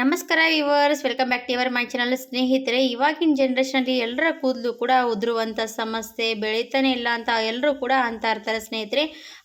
ನಮಸ್ಕಾರ viewers welcome back to your my channel ಸ್ನೇಹಿತರೆ. ಇವಾಗಿನ ಜನ್ರೇಷನಲ್ಲಿ ಎಲ್ಲರ ಕೂದಲು ಕೂಡ ಉದುರುವಂಥ ಸಮಸ್ಯೆ, ಬೆಳೀತಾನೆ ಇಲ್ಲ ಅಂತ ಎಲ್ಲರೂ ಕೂಡ ಅಂತ ಇರ್ತಾರೆ ಸ್ನೇಹಿತರೆ.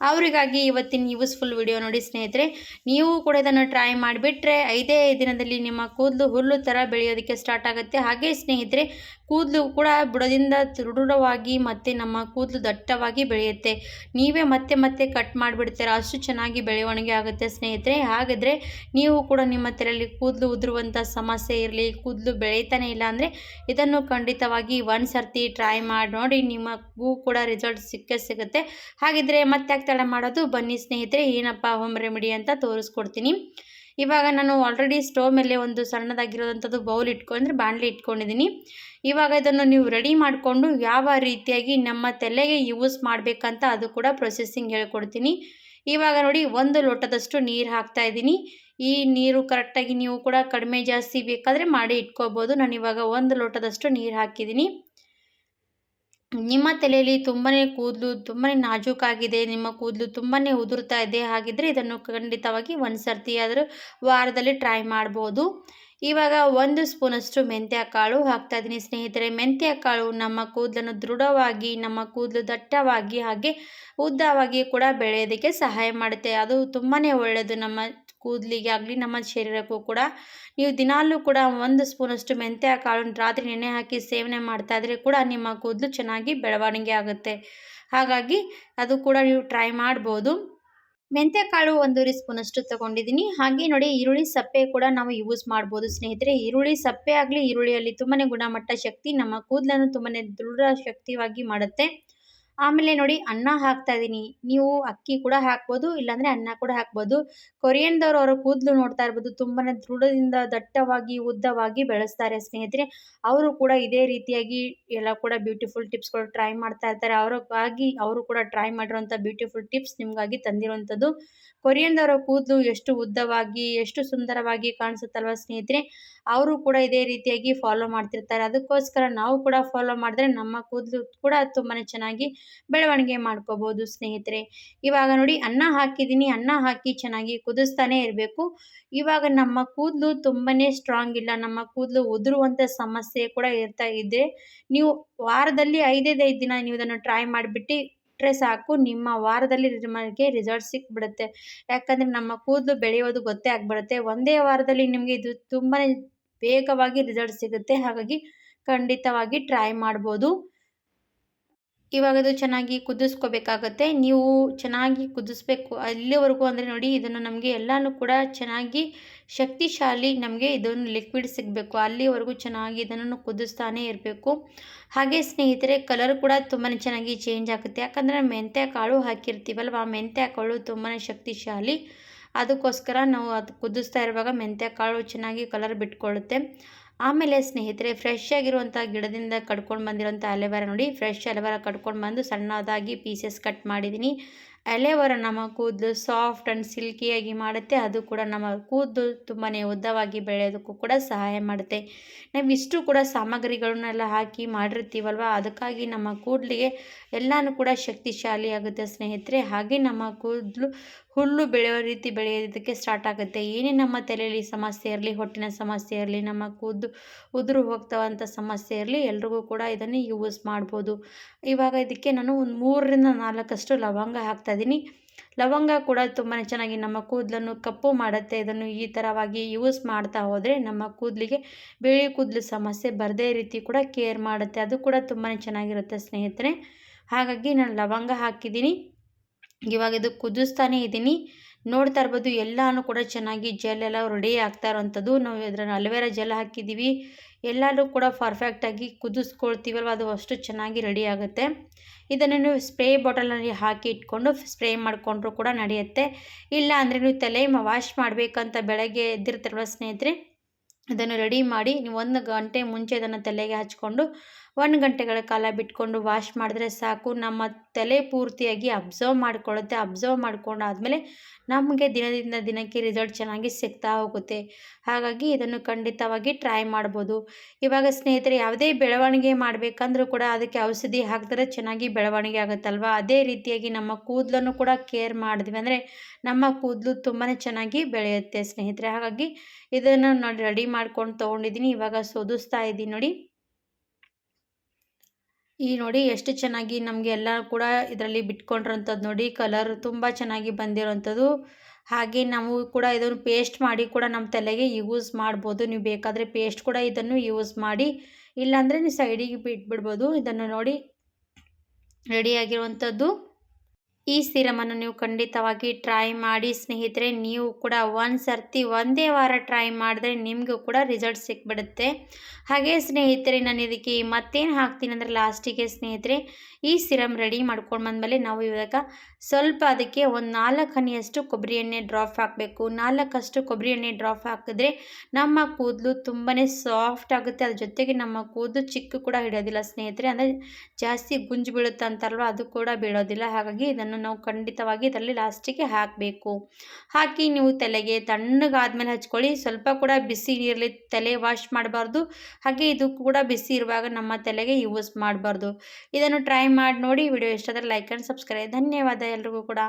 ಅವರಿಗಾಗಿ ಇವತ್ತಿನ ಯೂಸ್ಫುಲ್ ವಿಡಿಯೋ ನೋಡಿ ಸ್ನೇಹಿತರೆ. ನೀವು ಕೂಡ ಇದನ್ನು ಟ್ರೈ ಮಾಡಿಬಿಟ್ರೆ, ಐದೇ ದಿನದಲ್ಲಿ ನಿಮ್ಮ ಕೂದಲು ಹುಲ್ಲು ಥರ ಬೆಳೆಯೋದಕ್ಕೆ ಸ್ಟಾರ್ಟ್ ಆಗುತ್ತೆ. ಹಾಗೆ ಸ್ನೇಹಿತರೆ ಕೂದಲು ಕೂಡ ಬುಡದಿಂದ ದೃಢವಾಗಿ ಮತ್ತು ನಮ್ಮ ಕೂದಲು ದಟ್ಟವಾಗಿ ಬೆಳೆಯುತ್ತೆ. ನೀವೇ ಮತ್ತೆ ಮತ್ತೆ ಕಟ್ ಮಾಡಿಬಿಡ್ತೀರಾ? ಅಷ್ಟು ಚೆನ್ನಾಗಿ ಬೆಳವಣಿಗೆ ಆಗುತ್ತೆ ಸ್ನೇಹಿತರೆ. ಹಾಗಾದರೆ ನೀವು ಕೂಡ ನಿಮ್ಮ ತಲೆಯಲ್ಲಿ ಕೂದಲು ಉದುರುವಂಥ ಸಮಸ್ಯೆ ಇರಲಿ, ಕೂದಲು ಬೆಳೀತಾನೆ ಇಲ್ಲ ಅಂದರೆ ಇದನ್ನು ಖಂಡಿತವಾಗಿ ಒಂದು ಸರ್ತಿ ಟ್ರೈ ಮಾಡಿ, ನೋಡಿ ನಿಮಗೂ ಕೂಡ ರಿಸಲ್ಟ್ ಸಿಕ್ಕೇ ಸಿಗುತ್ತೆ. ಹಾಗಿದ್ರೆ ಮತ್ತೆ ಯಾಕೆ ಮಾಡೋದು? ಬನ್ನಿ ಸ್ನೇಹಿತರೆ, ಏನಪ್ಪ ಹೋಮ್ ರೆಮಿಡಿ ಅಂತ ತೋರಿಸ್ಕೊಡ್ತೀನಿ. ಇವಾಗ ನಾನು ಆಲ್ರೆಡಿ ಸ್ಟೋವ್ ಮೇಲೆ ಒಂದು ಸಣ್ಣದಾಗಿರೋದಂಥದ್ದು ಬೌಲ್ ಇಟ್ಕೊಂಡ್ರೆ ಬಾಣಲಿ ಇಟ್ಕೊಂಡಿದ್ದೀನಿ. ಇವಾಗ ಇದನ್ನು ನೀವು ರೆಡಿ ಮಾಡಿಕೊಂಡು ಯಾವ ರೀತಿಯಾಗಿ ನಮ್ಮ ತಲೆಗೆ ಯೂಸ್ ಮಾಡಬೇಕಂತ ಅದು ಕೂಡ ಪ್ರೊಸೆಸಿಂಗ್ ಹೇಳ್ಕೊಡ್ತೀನಿ. ಇವಾಗ ನೋಡಿ ಒಂದು ಲೋಟದಷ್ಟು ನೀರು ಹಾಕ್ತಾ ಇದ್ದೀನಿ. ಈ ನೀರು ಕರೆಕ್ಟಾಗಿ ನೀವು ಕೂಡ ಕಡಿಮೆ ಜಾಸ್ತಿ ಬೇಕಾದರೆ ಮಾಡಿ ಇಟ್ಕೋಬೋದು. ನಾನು ಇವಾಗ ಒಂದು ಲೋಟದಷ್ಟು ನೀರು ಹಾಕಿದ್ದೀನಿ. ನಿಮ್ಮ ತಲೆಯಲ್ಲಿ ತುಂಬಾ ಕೂದಲು ತುಂಬಾ ನಾಜೂಕಾಗಿದೆ, ನಿಮ್ಮ ಕೂದಲು ತುಂಬಾ ಉದುರ್ತಾ ಇದೆ ಹಾಗಿದ್ದರೆ ಇದನ್ನು ಖಂಡಿತವಾಗಿ ಒಂದು ಸರ್ತಿ ಆದರೂ ವಾರದಲ್ಲಿ ಟ್ರೈ ಮಾಡ್ಬೋದು. ಇವಾಗ ಒಂದು ಸ್ಪೂನಷ್ಟು ಮೆಂತ್ಯ ಕಾಳು ಹಾಕ್ತಾ ಇದ್ದೀನಿ. ಸ್ನೇಹಿತರೆ ಮೆಂತ್ಯ ಕಾಳು ನಮ್ಮ ಕೂದಲನ್ನು ದೃಢವಾಗಿ, ನಮ್ಮ ಕೂದಲು ದಟ್ಟವಾಗಿ ಹಾಗೆ ಉದ್ದವಾಗಿ ಕೂಡ ಬೆಳೆಯೋದಕ್ಕೆ ಸಹಾಯ ಮಾಡುತ್ತೆ. ಅದು ತುಂಬಾ ಒಳ್ಳೆಯದು ನಮ್ಮ ಕೂದಲಿಗೆ ಆಗಲಿ, ನಮ್ಮ ಶರೀರಕ್ಕೂ ಕೂಡ. ನೀವು ದಿನಾಲೂ ಕೂಡ ಒಂದು ಸ್ಪೂನಷ್ಟು ಮೆಂತ್ಯ ಕಾಳನ್ನು ರಾತ್ರಿ ನೆನೆ ಹಾಕಿ ಸೇವನೆ ಮಾಡ್ತಾ ಇದ್ರೆ ಕೂಡ ನಿಮ್ಮ ಕೂದಲು ಚೆನ್ನಾಗಿ ಬೆಳವಣಿಗೆ ಆಗುತ್ತೆ. ಹಾಗಾಗಿ ಅದು ಕೂಡ ನೀವು ಟ್ರೈ ಮಾಡ್ಬೋದು. ಮೆಂತ್ಯ ಕಾಳು ಒಂದೂವರೆ ಸ್ಪೂನಷ್ಟು ತೊಗೊಂಡಿದ್ದೀನಿ. ಹಾಗೆ ನೋಡಿ, ಈರುಳ್ಳಿ ಸಪ್ಪೆ ಕೂಡ ನಾವು ಯೂಸ್ ಮಾಡ್ಬೋದು ಸ್ನೇಹಿತರೆ. ಈರುಳ್ಳಿ ಸಪ್ಪೆ ಆಗಲಿ, ಈರುಳ್ಳಿಯಲ್ಲಿ ತುಂಬನೇ ಗುಣಮಟ್ಟ ಶಕ್ತಿ ನಮ್ಮ ಕೂದಲನ್ನು ತುಂಬನೇ ದೃಢ ಶಕ್ತಿಯಾಗಿ ಮಾಡುತ್ತೆ. ಆಮೇಲೆ ನೋಡಿ ಅನ್ನ ಹಾಕ್ತಾ ಇದ್ದೀನಿ ನೀವು ಅಕ್ಕಿ ಕೂಡ ಹಾಕ್ಬೋದು, ಇಲ್ಲಾಂದರೆ ಅನ್ನ ಕೂಡ ಹಾಕ್ಬೋದು. ಕೊರಿಯನ್ದವ್ರು ಅವರ ಕೂದಲು ನೋಡ್ತಾ ಇರ್ಬೋದು. ತುಂಬಾ ದೃಢದಿಂದ, ದಟ್ಟವಾಗಿ, ಉದ್ದವಾಗಿ ಬೆಳೆಸ್ತಾರೆ ಸ್ನೇಹಿತರೆ. ಅವರು ಕೂಡ ಇದೇ ರೀತಿಯಾಗಿ ಎಲ್ಲ ಕೂಡ ಬ್ಯೂಟಿಫುಲ್ ಟಿಪ್ಸ್ಗಳು ಟ್ರೈ ಮಾಡ್ತಾ ಇರ್ತಾರೆ. ಅವ್ರಿಗಾಗಿ ಅವರು ಕೂಡ ಟ್ರೈ ಮಾಡಿರೋಂಥ ಬ್ಯೂಟಿಫುಲ್ ಟಿಪ್ಸ್ ನಿಮಗಾಗಿ ತಂದಿರುವಂಥದ್ದು. ಕೊರಿಯನ್ದವರ ಕೂದಲು ಎಷ್ಟು ಉದ್ದವಾಗಿ, ಎಷ್ಟು ಸುಂದರವಾಗಿ ಕಾಣಿಸುತ್ತಲ್ವ ಸ್ನೇಹಿತರೆ? ಅವರು ಕೂಡ ಇದೇ ರೀತಿಯಾಗಿ ಫಾಲೋ ಮಾಡ್ತಿರ್ತಾರೆ. ಅದಕ್ಕೋಸ್ಕರ ನಾವು ಕೂಡ ಫಾಲೋ ಮಾಡಿದ್ರೆ ನಮ್ಮ ಕೂದಲು ಕೂಡ ತುಂಬಾ ಚೆನ್ನಾಗಿ ಬೆಳವಣಿಗೆ ಮಾಡ್ಕೋಬೋದು ಸ್ನೇಹಿತರೆ. ಇವಾಗ ನೋಡಿ, ಅನ್ನ ಹಾಕಿದ್ದೀನಿ. ಅನ್ನ ಹಾಕಿ ಚೆನ್ನಾಗಿ ಕುದಿಸ್ತಾನೆ ಇರಬೇಕು. ಇವಾಗ ನಮ್ಮ ಕೂದಲು ತುಂಬಾ ಸ್ಟ್ರಾಂಗ್ ಇಲ್ಲ. ನಮ್ಮ ಕೂದಲು ಉದುರುವಂಥ ಸಮಸ್ಯೆ ಕೂಡ ಇರ್ತಾ ಇದೆ. ನೀವು ವಾರದಲ್ಲಿ ಐದೈದೈದು ಐದು ದಿನ ನೀವು ಇದನ್ನು ಟ್ರೈ ಮಾಡಿಬಿಟ್ಟು ಬಿಟ್ಟರೆ ಸಾಕು. ನಿಮ್ಮ ವಾರದಲ್ಲಿ ನಿಮಗೆ ರಿಸಲ್ಟ್ ಸಿಕ್ಬಿಡುತ್ತೆ. ಯಾಕಂದರೆ ನಮ್ಮ ಕೂದಲು ಬೆಳೆಯೋದು ಗೊತ್ತೇ ಆಗಿಬಿಡುತ್ತೆ. ಒಂದೇ ವಾರದಲ್ಲಿ ನಿಮಗೆ ಇದು ತುಂಬಾ ವೇಗವಾಗಿ ರಿಸಲ್ಟ್ ಸಿಗುತ್ತೆ. ಹಾಗಾಗಿ ಖಂಡಿತವಾಗಿ ಟ್ರೈ ಮಾಡ್ಬೋದು. ಇವಾಗ ಅದು ಚೆನ್ನಾಗಿ ಕುದಿಸ್ಕೋಬೇಕಾಗತ್ತೆ. ನೀವು ಚೆನ್ನಾಗಿ ಕುದಿಸ್ಬೇಕು. ಅಲ್ಲಿವರೆಗೂ ಅಂದರೆ ನೋಡಿ, ಇದನ್ನು ನಮಗೆ ಎಲ್ಲನೂ ಕೂಡ ಚೆನ್ನಾಗಿ ಶಕ್ತಿಶಾಲಿ ನಮಗೆ ಇದೊಂದು ಲಿಕ್ವಿಡ್ ಸಿಗಬೇಕು. ಅಲ್ಲಿವರೆಗೂ ಚೆನ್ನಾಗಿ ಇದನ್ನು ಕುದಿಸ್ತಾನೆ ಇರಬೇಕು. ಹಾಗೆ ಸ್ನೇಹಿತರೆ ಕಲರ್ ಕೂಡ ತುಂಬಾ ಚೆನ್ನಾಗಿ ಚೇಂಜ್ ಆಗುತ್ತೆ. ಯಾಕಂದರೆ ಮೆಂತ್ಯ ಕಾಳು ಹಾಕಿರ್ತೀವಲ್ವ? ಆ ಮೆಂತ್ಯ ಕಾಳು ತುಂಬಾ ಶಕ್ತಿಶಾಲಿ. ಅದಕ್ಕೋಸ್ಕರ ನಾವು ಅದು ಕುದಿಸ್ತಾ ಇರುವಾಗ ಮೆಂತ್ಯ ಕಾಳು ಚೆನ್ನಾಗಿ ಕಲರ್ ಬಿಟ್ಕೊಳ್ಳುತ್ತೆ. ಆಮೇಲೆ ಸ್ನೇಹಿತರೆ ಫ್ರೆಶ್ ಆಗಿರುವಂಥ ಗಿಡದಿಂದ ಕಟ್ಕೊಂಡು ಬಂದಿರೋಂಥ ಅಲೆವಾರ ನೋಡಿ. ಫ್ರೆಶ್ ಅಲೆವಾರ ಕಟ್ಕೊಂಡು ಬಂದು ಸಣ್ಣದಾಗಿ ಪೀಸಸ್ ಕಟ್ ಮಾಡಿದ್ದೀನಿ ಎಲೆವರ ನಮ್ಮ ಕೂದಲು ಸಾಫ್ಟ್ ಆ್ಯಂಡ್ ಸಿಲ್ಕಿಯಾಗಿ ಮಾಡುತ್ತೆ, ಅದು ಕೂಡ ನಮ್ಮ ಕೂದಲು ತುಂಬಾ ಉದ್ದವಾಗಿ ಬೆಳೆಯೋದಕ್ಕೂ ಕೂಡ ಸಹಾಯ ಮಾಡುತ್ತೆ. ನಾವು ಇಷ್ಟು ಕೂಡ ಸಾಮಗ್ರಿಗಳನ್ನೆಲ್ಲ ಹಾಕಿ ಮಾಡಿರ್ತೀವಲ್ವ? ಅದಕ್ಕಾಗಿ ನಮ್ಮ ಕೂದಲಿಗೆ ಎಲ್ಲನೂ ಕೂಡ ಶಕ್ತಿಶಾಲಿ ಆಗುತ್ತೆ ಸ್ನೇಹಿತರೆ. ಹಾಗೆ ನಮ್ಮ ಕೂದಲು ಹುಲ್ಲು ಬೆಳೆಯೋ ರೀತಿ ಬೆಳೆಯೋದಕ್ಕೆ ಸ್ಟಾರ್ಟ್ ಆಗುತ್ತೆ. ಏನೇ ನಮ್ಮ ತಲೆಯಲ್ಲಿ ಸಮಸ್ಯೆ ಇರಲಿ, ಹೊಟ್ಟಿನ ಸಮಸ್ಯೆ ಇರಲಿ, ನಮ್ಮ ಕೂದಲು ಉದುರು ಹೋಗ್ತಾವಂಥ ಸಮಸ್ಯೆ ಇರಲಿ, ಎಲ್ರಿಗೂ ಕೂಡ ಇದನ್ನು ಯೂಸ್ ಮಾಡ್ಬೋದು. ಇವಾಗ ಇದಕ್ಕೆ ನಾನು ಒಂದು ಮೂರರಿಂದ ನಾಲ್ಕಷ್ಟು ಲವಂಗ ಹಾಕ್ತಾಯಿದ್ದೀನಿ ಲವಂಗ ಕೂಡ ತುಂಬಾ ಚೆನ್ನಾಗಿ ನಮ್ಮ ಕೂದಲನ್ನು ಕಪ್ಪು ಮಾಡುತ್ತೆ. ಇದನ್ನು ಈ ಥರವಾಗಿ ಯೂಸ್ ಮಾಡ್ತಾ ಹೋದರೆ ನಮ್ಮ ಕೂದಲಿಗೆ ಬಿಳಿ ಕೂದಲು ಸಮಸ್ಯೆ ಬರದೇ ರೀತಿ ಕೂಡ ಕೇರ್ ಮಾಡುತ್ತೆ. ಅದು ಕೂಡ ತುಂಬಾ ಚೆನ್ನಾಗಿರುತ್ತೆ ಸ್ನೇಹಿತರೆ. ಹಾಗಾಗಿ ನಾನು ಲವಂಗ ಹಾಕಿದ್ದೀನಿ. ಇವಾಗ ಇದು ಕುದಿಸ್ತಾನೆ ಇದ್ದೀನಿ. ನೋಡ್ತಾ ಇರ್ಬೋದು ಎಲ್ಲನೂ ಕೂಡ ಚೆನ್ನಾಗಿ ಜೆಲ್ ಎಲ್ಲ ರೆಡಿ ಆಗ್ತಾ ಇರೋವಂಥದ್ದು. ನಾವು ಇದರಲ್ಲಿ ಅಲೋವೆರಾ ಜೆಲ್ ಹಾಕಿದ್ದೀವಿ. ಎಲ್ಲನೂ ಕೂಡ ಪರ್ಫೆಕ್ಟಾಗಿ ಕುದಿಸ್ಕೊಳ್ತೀವಲ್ವ? ಅದು ಅಷ್ಟು ಚೆನ್ನಾಗಿ ರೆಡಿ ಆಗುತ್ತೆ. ಇದನ್ನು ನೀವು ಸ್ಪ್ರೇ ಬಾಟಲಲ್ಲಿ ಹಾಕಿ ಇಟ್ಕೊಂಡು ಸ್ಪ್ರೇ ಮಾಡಿಕೊಂಡ್ರೂ ಕೂಡ ನಡೆಯುತ್ತೆ. ಇಲ್ಲ ಅಂದರೆ ನೀವು ತಲೆ ವಾಶ್ ಮಾಡಬೇಕಂತ ಬೆಳಗ್ಗೆ ಎದ್ದಿರ್ತಾರಲ್ವ ಸ್ನೇಹಿತರೆ? ಇದನ್ನು ರೆಡಿ ಮಾಡಿ ನೀವು ಒಂದು ಗಂಟೆ ಮುಂಚೆ ಇದನ್ನು ತಲೆಗೆ ಹಚ್ಕೊಂಡು ಒಂದು ಗಂಟೆಗಳ ಕಾಲ ಬಿಟ್ಕೊಂಡು ವಾಶ್ ಮಾಡಿದ್ರೆ ಸಾಕು. ನಮ್ಮ ತಲೆ ಪೂರ್ತಿಯಾಗಿ ಅಬ್ಸರ್ವ್ ಮಾಡ್ಕೊಳ್ಳುತ್ತೆ. ಅಬ್ಸರ್ವ್ ಮಾಡ್ಕೊಂಡಾದಮೇಲೆ ನಮಗೆ ದಿನದಿಂದ ದಿನಕ್ಕೆ ರಿಸಲ್ಟ್ ಚೆನ್ನಾಗಿ ಸಿಗ್ತಾ ಹೋಗುತ್ತೆ. ಹಾಗಾಗಿ ಇದನ್ನು ಖಂಡಿತವಾಗಿ ಟ್ರೈ ಮಾಡ್ಬೋದು. ಇವಾಗ ಸ್ನೇಹಿತರೆ, ಯಾವುದೇ ಬೆಳವಣಿಗೆ ಮಾಡಬೇಕಂದ್ರೂ ಕೂಡ ಅದಕ್ಕೆ ಔಷಧಿ ಹಾಕಿದ್ರೆ ಚೆನ್ನಾಗಿ ಬೆಳವಣಿಗೆ ಆಗುತ್ತಲ್ವ? ಅದೇ ರೀತಿಯಾಗಿ ನಮ್ಮ ಕೂದಲನ್ನು ಕೂಡ ಕೇರ್ ಮಾಡಿದ್ವಿ ಅಂದರೆ ನಮ್ಮ ಕೂದಲು ತುಂಬಾ ಚೆನ್ನಾಗಿ ಬೆಳೆಯುತ್ತೆ ಸ್ನೇಹಿತರೆ. ಹಾಗಾಗಿ ಇದನ್ನು ನಾನು ರೆಡಿ ಮಾಡ್ಕೊಂಡು ತೊಗೊಂಡಿದ್ದೀನಿ. ಇವಾಗ ಸೋದಿಸ್ತಾ ಇದ್ದೀನಿ ನೋಡಿ. ಈ ನೋಡಿ ಎಷ್ಟು ಚೆನ್ನಾಗಿ ನಮಗೆ ಎಲ್ಲ ಕೂಡ ಇದರಲ್ಲಿ ಬಿಟ್ಕೊಂಡಿರೋಂಥದ್ದು ನೋಡಿ ಕಲರ್ ತುಂಬ ಚೆನ್ನಾಗಿ ಬಂದಿರೋಂಥದ್ದು. ಹಾಗೆ ನಾವು ಕೂಡ ಇದನ್ನು ಪೇಸ್ಟ್ ಮಾಡಿ ಕೂಡ ನಮ್ಮ ತಲೆಗೆ ಯೂಸ್ ಮಾಡ್ಬೋದು. ನೀವು ಬೇಕಾದರೆ ಪೇಸ್ಟ್ ಕೂಡ ಇದನ್ನು ಯೂಸ್ ಮಾಡಿ, ಇಲ್ಲಾಂದರೆ ನೀವು ಸೈಡಿಗೆ ಬಿಟ್ಬಿಡ್ಬೋದು. ಇದನ್ನು ನೋಡಿ ರೆಡಿಯಾಗಿರುವಂಥದ್ದು ಈ ಸಿರಮನ್ನು ನೀವು ಖಂಡಿತವಾಗಿ ಟ್ರೈ ಮಾಡಿ ಸ್ನೇಹಿತರೆ, ನೀವು ಕೂಡ ಒಂದು ಸರ್ತಿ ಒಂದೇ ವಾರ ಟ್ರೈ ಮಾಡಿದ್ರೆ ನಿಮಗೂ ಕೂಡ ರಿಸಲ್ಟ್ ಸಿಕ್ಬಿಡುತ್ತೆ. ಹಾಗೆ ಸ್ನೇಹಿತರೆ, ನಾನು ಇದಕ್ಕೆ ಮತ್ತೇನು ಹಾಕ್ತೀನಿ ಅಂದರೆ ಲಾಸ್ಟಿಗೆ ಸ್ನೇಹಿತರೆ, ಈ ಸಿರಮ್ ರೆಡಿ ಮಾಡ್ಕೊಂಡು ಬಂದಮೇಲೆ ನಾವು ಇವಾಗ ಸ್ವಲ್ಪ ಅದಕ್ಕೆ ಒಂದು ನಾಲ್ಕು ಹನಿಯಷ್ಟು ಕೊಬ್ಬರಿ ಎಣ್ಣೆ ಡ್ರಾಪ್ ಹಾಕಬೇಕು. ನಾಲ್ಕಷ್ಟು ಕೊಬ್ಬರಿ ಎಣ್ಣೆ ಡ್ರಾಪ್ ಹಾಕಿದ್ರೆ ನಮ್ಮ ಕೂದಲು ತುಂಬಾ ಸಾಫ್ಟ್ ಆಗುತ್ತೆ. ಅದ್ರ ಜೊತೆಗೆ ನಮ್ಮ ಕೂದಲು ಚಿಕ್ಕ ಕೂಡ ಹಿಡಿಯೋದಿಲ್ಲ ಸ್ನೇಹಿತರೆ. ಅಂದರೆ ಜಾಸ್ತಿ ಗುಂಜು ಬೀಳುತ್ತೆ ಅಂತಾರಲ್ವ ಅದು ಕೂಡ ಬೀಳೋದಿಲ್ಲ. ಹಾಗಾಗಿ ಇದನ್ನು ನಾವು ಖಂಡಿತವಾಗಿ ಇದರಲ್ಲಿ ಲಾಸ್ಟಿಗೆ ಹಾಕಬೇಕು. ಹಾಕಿ ನೀವು ತಲೆಗೆ ತಣ್ಣಗಾದ್ಮೇಲೆ ಹಚ್ಕೊಳ್ಳಿ. ಸ್ವಲ್ಪ ಕೂಡ ಬಿಸಿ ನೀರಲ್ಲಿ ತಲೆ ವಾಶ್ ಮಾಡಬಾರ್ದು. ಹಾಗೆ ಇದು ಕೂಡ ಬಿಸಿ ಇರುವಾಗ ನಮ್ಮ ತಲೆಗೆ ಯೂಸ್ ಮಾಡಬಾರ್ದು. ಇದನ್ನು ಟ್ರೈ ಮಾಡಿ ನೋಡಿ. ವಿಡಿಯೋ ಇಷ್ಟ ಲೈಕ್ ಆ್ಯಂಡ್ ಸಬ್ಸ್ಕ್ರೈಬ್ ಧನ್ಯವಾದ ಎಲ್ರಿಗೂ ಕೂಡ.